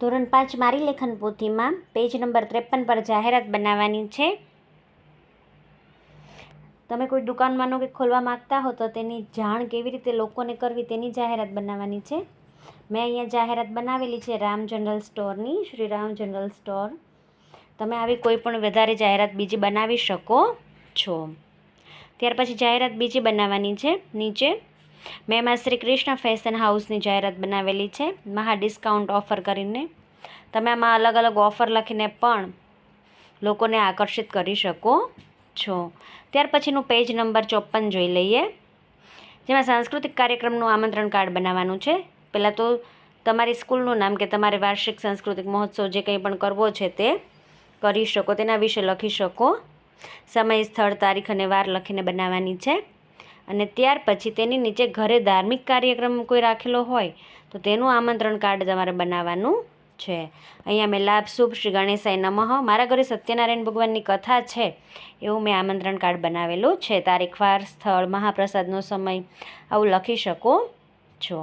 ધોરણ પાંચ મારી લેખન પોથીમાં પેજ નંબર ત્રેપન પર જાહેરાત બનાવવાની છે. તમે કોઈ દુકાનમાંનો કે ખોલવા માગતા હો તો તેની જાણ કેવી રીતે લોકોને કરવી તેની જાહેરાત બનાવવાની છે. મેં અહીંયા જાહેરાત બનાવેલી છે રામ જનરલ સ્ટોરની શ્રી રામ જનરલ સ્ટોર. તમે આવી કોઈ પણ વધારે જાહેરાત બીજી બનાવી શકો છો. ત્યાર પછી જાહેરાત બીજી બનાવવાની છે, નીચે મેં એમાં શ્રી કૃષ્ણ ફેશન હાઉસની જાહેરાત બનાવેલી છે. મહા ડિસ્કાઉન્ટ ઓફર કરીને. તમે આમાં અલગ અલગ ઓફર લખીને પણ લોકોને આકર્ષિત કરી શકો છો. ત્યાર પછીનું પેજ નંબર ચોપન જોઈ લઈએ. જેમાં સાંસ્કૃતિક કાર્યક્રમનું આમંત્રણ કાર્ડ બનાવવાનું છે. પહેલાં તો તમારી સ્કૂલનું નામ કે તમારે વાર્ષિક સાંસ્કૃતિક મહોત્સવ જે કંઈ પણ કરવો છે તે કરી શકો. તેના વિશે લખી શકો. સમય, સ્થળ, તારીખ અને વાર લખીને બનાવવાની છે. અને ત્યાર પછી તેની નીચે ઘરે ધાર્મિક કાર્યક્રમ કોઈ રાખેલો હોય, તો તેનું આમંત્રણ કાર્ડ તમારે બનાવવાનું છે. અહીંયા મેં લાભ, શુભ, શ્રી ગણેશાય નમઃ, મારા ઘરે સત્યનારાયણ ભગવાનની કથા છે, એવું મેં આમંત્રણ કાર્ડ બનાવેલું છે. તારીખ, વાર, સ્થળ, મહાપ્રસાદનો સમય, આવું લખી શકો છો.